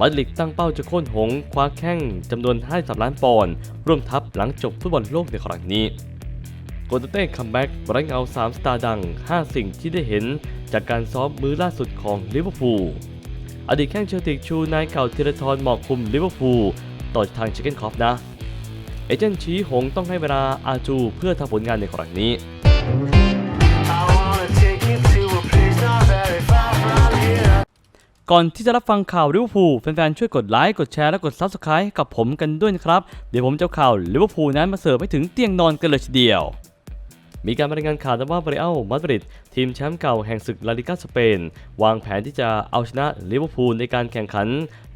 มาดริดตั้งเป้าจะโค่นหงคว้าแข้งจำนวน53ล้านปอนด์ร่วมทัพหลังจบฟุตบอลโลกในครั้งนี้โกลเต้คัมแบ็กไร้เงา3สตาร์ดัง 5 สิ่งที่ได้เห็นจากการซ้อมมือล่าสุดของลิเวอร์พูลอดีตแข้งเชลติกชูนายเก่าธีรทรหมอกคุมลิเวอร์พูลต่อทางเชคเก้นคอฟนะ เอเจนต์ชี้หงต้องให้เวลาอาจูเพื่อทำผลงานในครั้งนี้ ก่อนที่จะรับฟังข่าวลิเวอร์พูลแฟนๆช่วยกดไลค์กดแชร์และกด Subscribe ให้กับผมกันด้วยนะครับ เดี๋ยวผมจะเอาข่าวลิเวอร์พูลนั้นมาเสิร์ฟให้ถึงเตียงนอนกันเลยทีเดียว มีการรายงานข่าวว่าเบรอัลมาดริดทีมแชมป์เก่าแห่งศึกลาลิกาสเปน วางแผนที่จะเอาชนะลิเวอร์พูลในการแข่งขัน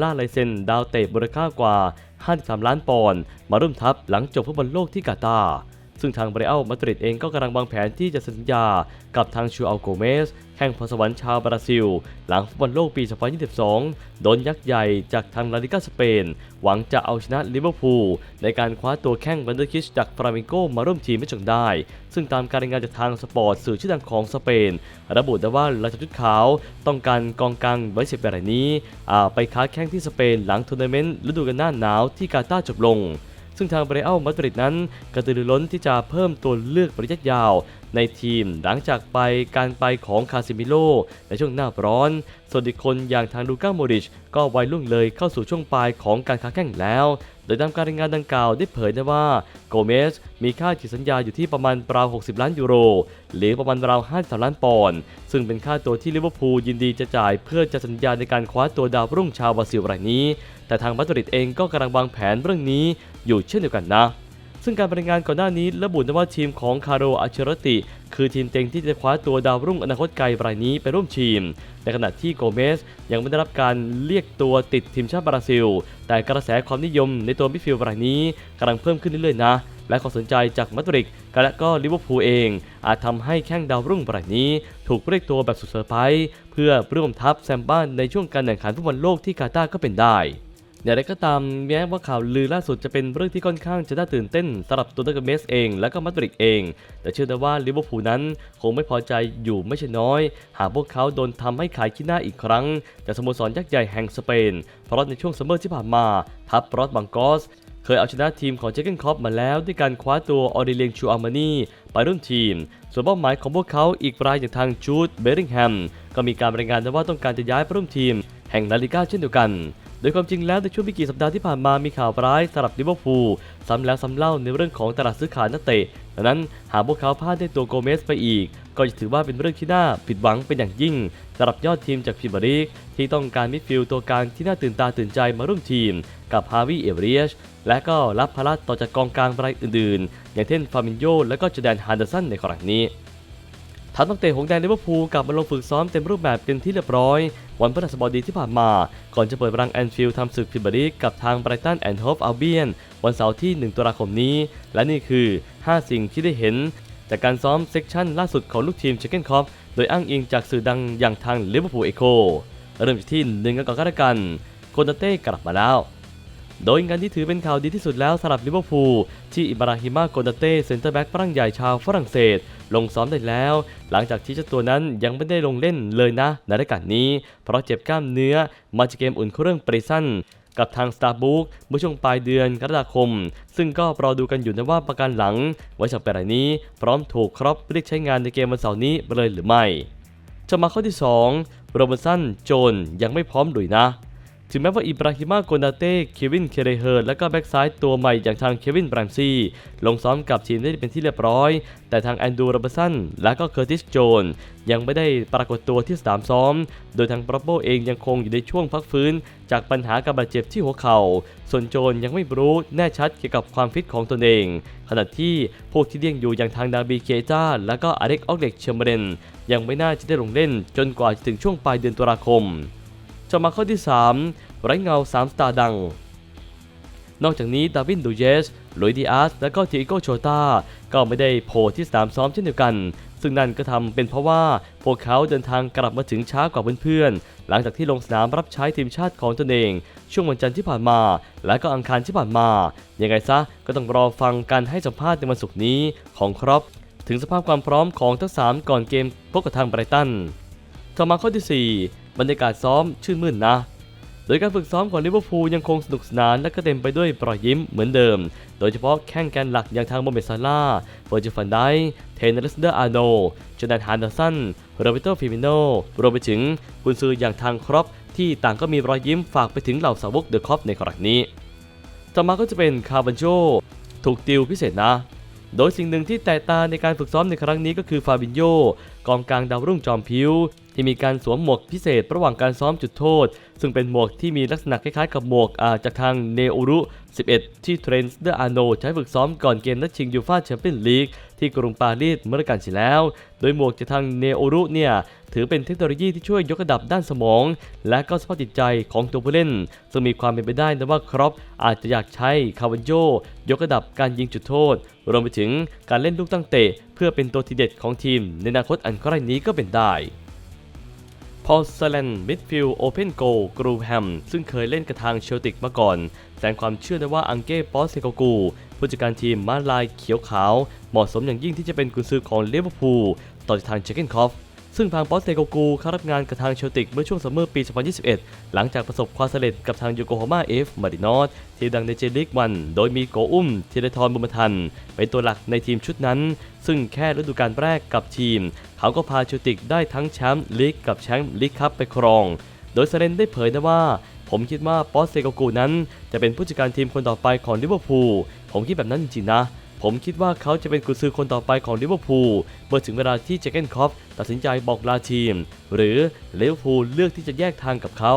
ล่าลายเซ็นดาวเตะมูลค่ากว่า 53 ล้านปอนด์มาร่วมทัพหลังจบฟุตบอลโลกที่กาตาร์ ซึ่งทางเบรอัลมาดริดเองก็กำลังวางแผนที่จะสัญญากับทางชูอัลโกเมส แข้งพรสวรรค์ชาวบราซิล หลังฟุตบอลโลกปี 2022 โดนยักษ์ใหญ่จากทางลาลิกาสเปน หวังจะเอาชนะลิเวอร์พูลในการคว้าตัวแข้งวันเดอร์คิชจากฟราเมงโกมาร่วมทีมไม่จงได้ ซึ่งตามการรายงานจากทางสปอร์ตสื่อชื่อดังของสเปน ระบุได้ว่าราชจุดขาวต้องการกองกลางไว้สิบรายนี้ไปค้าแข้งที่สเปนหลังทัวร์นาเมนต์ฤดูกาลหน้าหนาวที่กาตาร์จบลง ซึ่งทางเบรอัลมาดริดนั้นกระตือรือร้นที่จะเพิ่มตัวเลือกระยะยาวในทีมหลังจากไปการไปของคาซิมิโลในช่วงหน้าร้อน ส่วนอีกคนอย่างทางลูก้าโมริช ก็วัยรุ่งเลยเข้าสู่ช่วงปลายของการค้าแข่งแล้ว โดยตามการรายงานดังกล่าวได้เผยได้ว่าโกเมสมีค่าฉีสัญญาอยู่ที่ประมาณราว 60 ล้านยูโร หรือประมาณราว 53 ล้านปอนด์ ซึ่งเป็นค่าตัวที่ลิเวอร์พูลยินดีจะจ่ายเพื่อจะสัญญาในการคว้าตัวดาวรุ่งชาวบราซิลรายนี้ แต่ทางมาดริดเองก็กำลังวางแผนเรื่องนี้ อยู่เช่นเดียวกันนะ ซึ่งการรายงานก่อนหน้านี้ระบุว่าทีมของคาร์โรอัชรติ คือทีมเต็งที่จะคว้าตัวดาวรุ่งอนาคตไกลรายนี้ไปร่วมทีม ในขณะที่โกเมสยังไม่ได้รับการเรียกตัวติดทีมชาติบราซิล แต่กระแสความนิยมในตัวมิดฟิลด์รายนี้กำลังเพิ่มขึ้นเรื่อยๆนะและความสนใจจากมาดริดและก็ลิเวอร์พูลเอง อาจทำให้แข้งดาวรุ่งรายนี้ ถูกเรียกตัวแบบสุดเซอร์ไพรส์เพื่อร่วมทัพแซมบ้านในช่วงการแข่งขันฟุตบอลโลกที่กาตาร์ก็เป็นได้ อย่างไรก็ตามแม้ว่าข่าวลือล่าสุดจะเป็นเรื่องที่ค่อนข้างจะน่าตื่นเต้นสำหรับตัวเดกเมสเอง และก็มาดริดเอง แต่เชื่อได้ว่าลิเวอร์พูลนั้นคงไม่พอใจอยู่ไม่ใช่น้อย หากพวกเขาโดนทำให้ขายขี้หน้าอีกครั้งจากสโมสรยักษ์ใหญ่แห่งสเปน เพราะในช่วงซัมเมอร์ที่ผ่านมา ทัพรอสบังกอสเคยเอาชนะทีมของเจเกนคอปมาแล้วด้วยการคว้าตัวออริเลียงชูอามานีไปร่วมทีม ส่วนเป้าหมายของพวกเขาอีกรายอย่างทางจูดเบริงแฮม ก็มีการรายงานว่าต้องการจะย้ายไปร่วมทีม แห่งลาลิก้าเช่นเดียวกัน โดยความจริงแล้วในช่วงไม่กี่สัปดาห์ที่ผ่านมามีข่าวร้ายสำหรับลิเวอร์พูลซ้ำแล้วซ้ำเล่าในเรื่องของตลาดซื้อขายนักเตะดังนั้นหากพวกเขาพลาดได้ตัวโกเมสไปอีก ก็จะถือว่าเป็นเรื่องที่น่าผิดหวังเป็นอย่างยิ่งสำหรับยอดทีมจากพรีเมียร์ลีกที่ต้องการมิดฟิลด์ตัวกลางที่น่าตื่นตาตื่นใจมาร่วมทีม กับฮาวิเอเรียชและก็รับภาระต่อจากกองกลางรายอื่นๆ อย่างเช่นฟามินโยและก็จแดนฮานเดอร์สันในครั้งนี้ ทัพนักเตะของแดนลิเวอร์พูลกลับมาลงฝึกซ้อมเต็มรูปแบบเป็นที่เรียบร้อย วันพฤหัสบดีที่ผ่านมา ก่อนจะเปิดรังแอนฟิลด์ทำศึกพรีเมียร์ลีกกับทางไบรตันแอนด์โฮฟอัลเบียนวันเสาร์ที่ 1 ตุลาคมนี้ และนี่คือ 5 สิ่งที่ได้เห็น จากการซ้อมเซกชันล่าสุดของลูกทีมเชคเกนคอฟโดยอ้างอิงจากสื่อดังอย่างทางลิเวอร์พูลเอโคเริ่มที่หนึ่งกันก่อนกันโคนาเต้กลับมาแล้ว โดยงานที่ถือเป็นข่าวดีที่สุดแล้วสำหรับลิเวอร์พูลที่อิบราฮิมาโกนาเต้เซนเตอร์แบ็กฝรั่งใหญ่ชาวฝรั่งเศส ลงซ้อมได้แล้ว หลังจากที่เจ้าตัวนั้นยังไม่ได้ลงเล่นเลยนะในรายการนี้ เพราะเจ็บกล้ามเนื้อมาจากเกมอุ่นเครื่องปริซันกับทางสตาร์บุ๊กเมื่อช่วงปลายเดือนกรกฎาคม ซึ่งก็รอดูกันอยู่นะว่าประกันหลัง ไว้จากแปรายนี้ พร้อมถูกครอปเรียกใช้งานในเกมวันเสาร์นี้เลยหรือไม่จะมาข้อที่2โรเบร์ตสันโจนยังไม่พร้อมดุยนะ ถึงแม้ว่าอิบราฮิมาโกนาเต้เควิน เคเรเฮิร์และก็แบ็กซ้ายตัวใหม่อย่างทางเควินแบรมซี่ลงซ้อมกับทีมได้เป็นที่เรียบร้อย แต่ทางแอนดูโรเบสันและก็เคอร์ติสโจนยังไม่ได้ปรากฏตัวที่สนามซ้อม โดยทางบรอบโบเองยังคงอยู่ในช่วงพักฟื้น จากปัญหาการบาดเจ็บที่หัวเข่า ส่วนโจนยังไม่รู้แน่ชัดเกี่ยวกับความฟิตของตนเอง ขณะที่พวกที่เลี้ยงอยู่อย่างทางดาบีเกต้าและก็อเล็กออกเล็กเชมเบรนยังไม่น่าจะได้ลงเล่น จนกว่าจะถึงช่วงปลายเดือนตุลาคมจะมาข้อที่ 3 ไร้เงา 3 สตาร์ดัง นอกจากนี้ดาวินดูเยสลุยดิอาส และก็ทิโกโชตาก็ไม่ได้โผล่ที่สนามซ้อมเช่นเดียวกัน ซึ่งนั่นก็ทำเป็นเพราะว่าพวกเขาเดินทางกลับมาถึงช้ากว่าเพื่อนๆ หลังจากที่ลงสนามรับใช้ทีมชาติของตนเอง ช่วงวันจันทร์ที่ผ่านมา และก็อังคารที่ผ่านมา ยังไงซะก็ต้องรอฟังการให้สัมภาษณ์ในวันศุกร์นี้ของครอปถึงสภาพความพร้อมของทั้งสามก่อนเกมพบกับทางไบรตัน ต่อมาข้อที่ 4 บรรยากาศซ้อมชื่นมื่นนะ โดยการฝึกซ้อมของลิเวอร์พูลยังคงสนุกสนานและก็เต็มไปด้วยรอยยิ้มเหมือนเดิม โดยเฉพาะแข้งแกนหลักอย่างทางโมเมซาลาเวอร์จิฟันไดเทนเนอร์สเดอร์อาร์โนจอแดนฮานเดอร์สันโรเบโตฟิมิโนรวมไปถึงกุนซืออย่างทางครอปที่ต่างก็มีรอยยิ้มฝากไปถึงเหล่าสาวกเดอะครอปในครั้งนี้ ต่อมาก็จะเป็นคาร์บันโจถูกติวพิเศษนะ โดยสิ่งหนึ่งที่แตกต่างในการฝึกซ้อมในครั้งนี้ก็คือฟาบินโยกองกลางดาวรุ่งจอมพิว ที่มีการสวมหมวกพิเศษระหว่างการซ้อมจุดโทษ ซึ่งเป็นหมวกที่มีลักษณะคล้ายๆกับหมวกาจากทางเนโอรุ 11 ที่เทรนส์เดอร์อาโนใช้ฝึกซ้อมก่อนเกมนัดชิงยูฟ่าแชมเปี้ยนลีก ที่กรุงปารีสเมื่อกาลที่แล้ว โดยหมวกจากทางเนโอรุเนี่ยถือเป็นเทคโนโลยีที่ช่วยยกระดับด้านสมอง และก็สภาพจิตใจของตัวผู้เล่น ซึ่งมีความเป็นไปได้นะว่าครอปอาจจะอยากใช้คาวันโยยกระดับการยิงจุดโทษ รวมไปถึงการเล่นลูกตั้งเตะ เพื่อเป็นตัวทีเด็ดของทีมในอนาคตอันใกล้นี้ก็เป็นได้ พอลสแลนมิดฟิลด์โอเพนโกกรูแฮมซึ่งเคยเล่นกับทางเชลติกมาก่อน แสดงความเชื่อได้ว่าอังเก้ปอสเซโกกูผู้จัดการทีมมาลายเขียวขาว เหมาะสมอย่างยิ่งที่จะเป็นกุนซือของลิเวอร์พูลต่อจากทางเจเกนคอฟ ซึ่งทางปอสเตโกกูเข้ารับงานกับทางเชลติกเมื่อช่วงซัมเมอร์ปี 2021 หลังจากประสบความสำเร็จกับทางโยโกฮาม่าเอฟมารินอสทีมดังในเจลีกวัน โดยมีโกอุ้มธีรทรบุมทัน เป็นตัวหลักในทีมชุดนั้น ซึ่งแค่ฤดูกาลแรกกับทีม เขาก็พาเชลติกได้ทั้งแชมป์ลีกกับแชมป์ลีกคัพไปครอง โดยเซเรนได้เผยนะว่าผมคิดว่าปอสเซโกกูนั้น จะเป็นผู้จัดการทีมคนต่อไปของลิเวอร์พูลผมคิดแบบนั้นจริงๆนะ ผมคิดว่าเขาจะเป็นกุญซือคนต่อไปของลิเวอร์พูลเมื่อถึงเวลาที่เจเกนคอฟตัดสินใจบอกลาทีม หรือลิเวอร์พูลเลือกที่จะแยกทางกับเขา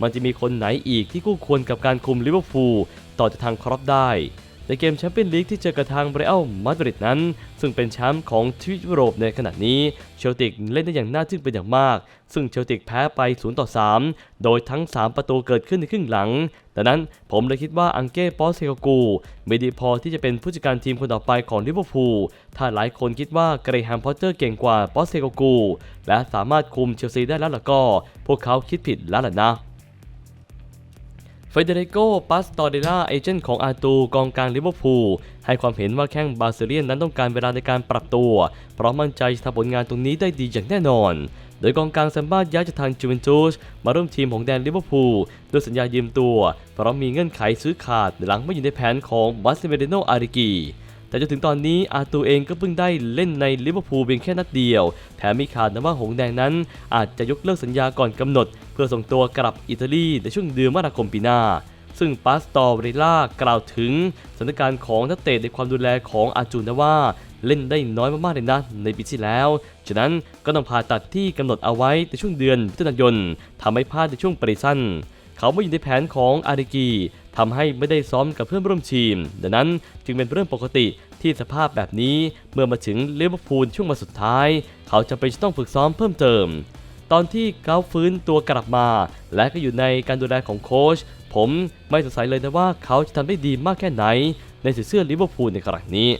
มันจะมีคนไหนอีกที่คู่ควรกับการคุมลิเวอร์พูลต่อจากทางครอปได้ ในเกมแชมเปี้ยนลีกที่เจอกับทางเรอัลมาดริดนั้น ซึ่งเป็นแชมป์ของทวีปยุโรปในขณะนี้ เชลติกเล่นได้อย่างน่าทึ่งเป็นอย่างมาก ซึ่งเชลติกแพ้ไป0ต่อ3 โดยทั้ง 3 ประตูเกิดขึ้นในครึ่งหลัง ดังนั้นผมเลยคิดว่าอังเก้ปอสเซโกกูไม่ดีพอที่จะเป็นผู้จัดการทีมคนต่อไปของลิเวอร์พูล ถ้าหลายคนคิดว่าเกรแฮมพอตเตอร์เก่งกว่าปอสเซโกกูและสามารถคุมเชลซีได้แล้วล่ะก็ พวกเขาคิดผิดแล้วล่ะนะ เฟเดริโกปัสตอเดล่าเอเจนต์ของอาตูกองกลางลิเวอร์พูลให้ความเห็นว่าแข้งบาซิเลียนนั้นต้องการเวลาในการปรับตัว เพราะมั่นใจจะทำผลงานตรงนี้ได้ดีอย่างแน่นอน โดยกองกลางแซมบ้าย้ายจากทางจูเวนตุสมาร่วมทีมของแดนลิเวอร์พูลด้วยสัญญายืมตัว เพราะมีเงื่อนไขซื้อขาดหลังไม่อยู่ในแผนของบัสเมเดโนอาริกีแต่จนถึงตอนนี้อาตูเองก็เพิ่งได้เล่นในลิเวอร์พูลเพียงแค่นัดเดียว แถมมีข่าวนะว่าหงแดงนั้นอาจจะยกเลิกสัญญาก่อนกำหนด พื่อส่งตัวกลับอิตาลีในช่วงเดือนมกราคมปีหน้า ซึ่งปาสตอร์เรล่ากล่าวถึงสถานการณ์ของนักเตะในความดูแลของอาจูนะว่าเล่นได้น้อยมากๆเลยนะในปีที่แล้ว ฉะนั้นก็ต้องผ่าตัดที่กำหนดเอาไว้ในช่วงเดือนมิถุนายนทำให้พลาดในช่วงปริสั้นเขาไม่อยู่ในแผนของอาริกีทำให้ไม่ได้ซ้อมกับเพื่อนร่วมทีม ดังนั้นจึงเป็นเรื่องปกติที่สภาพแบบนี้เมื่อมาถึงเลเวอร์พูลช่วงมาสุดท้าย เขาจะไปต้องฝึกซ้อมเพิ่มเติม ตอนที่เขาฟื้นตัวกลับมา และก็อยู่ในการดูแลของโค้ชผมไม่สงสัยเลยนะว่าเขาจะทำได้ดีมากแค่ไหน ในสีเสื้อลิเวอร์พูลในครั้งนี้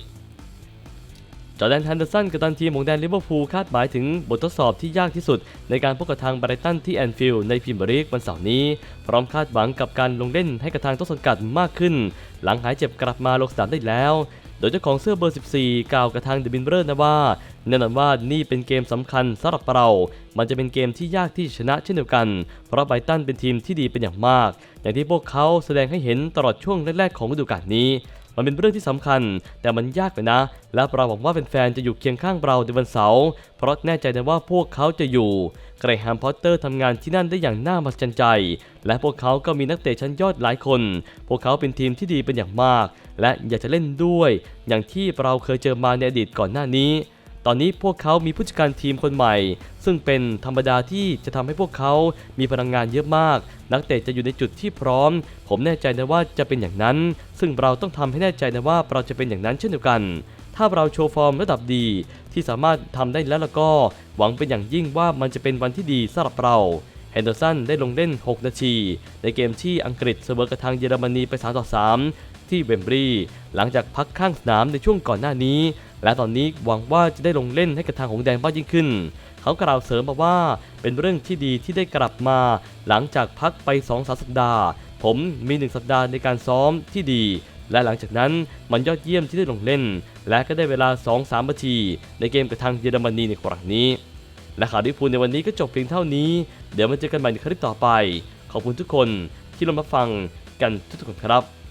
จอแดนแฮนเดอร์สันกัปตันทีมของแดนลิเวอร์พูลคาดหมายถึงบททดสอบที่ยากที่สุด ในการพบกับทางไบรตันที่แอนฟิลด์ในพรีเมียร์ลีกวันเสาร์นี้ พร้อมคาดหวังกับการลงเล่นให้กับทางต้นสังกัดมากขึ้น หลังหายเจ็บกลับมาลงสนามได้แล้ว โดยเจ้าของเสื้อเบอร์ 14 กล่าวกับทางเดอะบินเบอร์นะว่า แน่นอนว่านี่เป็นเกมสำคัญสำหรับเรา มันจะเป็นเกมที่ยากที่จะชนะเช่นเดียวกัน เพราะไบตันเป็นทีมที่ดีเป็นอย่างมาก อย่างที่พวกเขาแสดงให้เห็นตลอดช่วงแรกๆของฤดูกาลนี้ มันเป็นเรื่องที่สำคัญ แต่มันยากไปนะ และเราหวังว่าแฟนๆจะอยู่เคียงข้างเราในวันเสาร์ เพราะแน่ใจนะว่าพวกเขาจะอยู่ เกรแฮมพอตเตอร์ทำงานที่นั่นได้อย่างน่ามหัศจรรย์ใจ และพวกเขาก็มีนักเตะชั้นยอดหลายคน พวกเขาเป็นทีมที่ดีเป็นอย่างมาก และอยากจะเล่นด้วย อย่างที่เราเคยเจอมาในอดีตก่อนหน้านี้ ตอนนี้พวกเขามีผู้จัดการทีมคนใหม่ ซึ่งเป็นธรรมดาที่จะทำให้พวกเขามีพลังงานเยอะมาก นักเตะจะอยู่ในจุดที่พร้อม ผมแน่ใจนะว่าจะเป็นอย่างนั้น ซึ่งเราต้องทำให้แน่ใจนะว่าเราจะเป็นอย่างนั้นเช่นเดียวกัน ถ้าเราโชว์ฟอร์มระดับดี ที่สามารถทำได้แล้วแล้วก็ หวังเป็นอย่างยิ่งว่ามันจะเป็นวันที่ดีสำหรับเราเฮนเดอร์สันได้ลงเล่น 6 นาที ในเกมที่อังกฤษเสมอกับทางเยอรมนีไป3ต่อ3ที่เวมบรีหลังจากพักข้างสนามในช่วงก่อนหน้านี้ และตอนนี้หวังว่าจะได้ลงเล่นให้กับทางของแดงมากยิ่งขึ้น เขากล่าวเสริมมาว่าเป็นเรื่องที่ดีที่ได้กลับมา หลังจากพักไป2อสสัปดาห์ ผมมี1สัปดาห์ในการซ้อมที่ดี และหลังจากนั้นมันยอดเยี่ยมที่ได้ลงเล่น และก็ได้เวลา 2-3นาที ในเกมกับทางเยอรมนีในครั้งนี้ และข่าวลิเวอร์พูลในวันนี้ก็จบเพียงเท่านี้ เดี๋ยวมาเจอกันใหม่ในคลิปต่อไป ขอบคุณทุกคนที่ร่วมรับฟังกันทุกๆคนครับ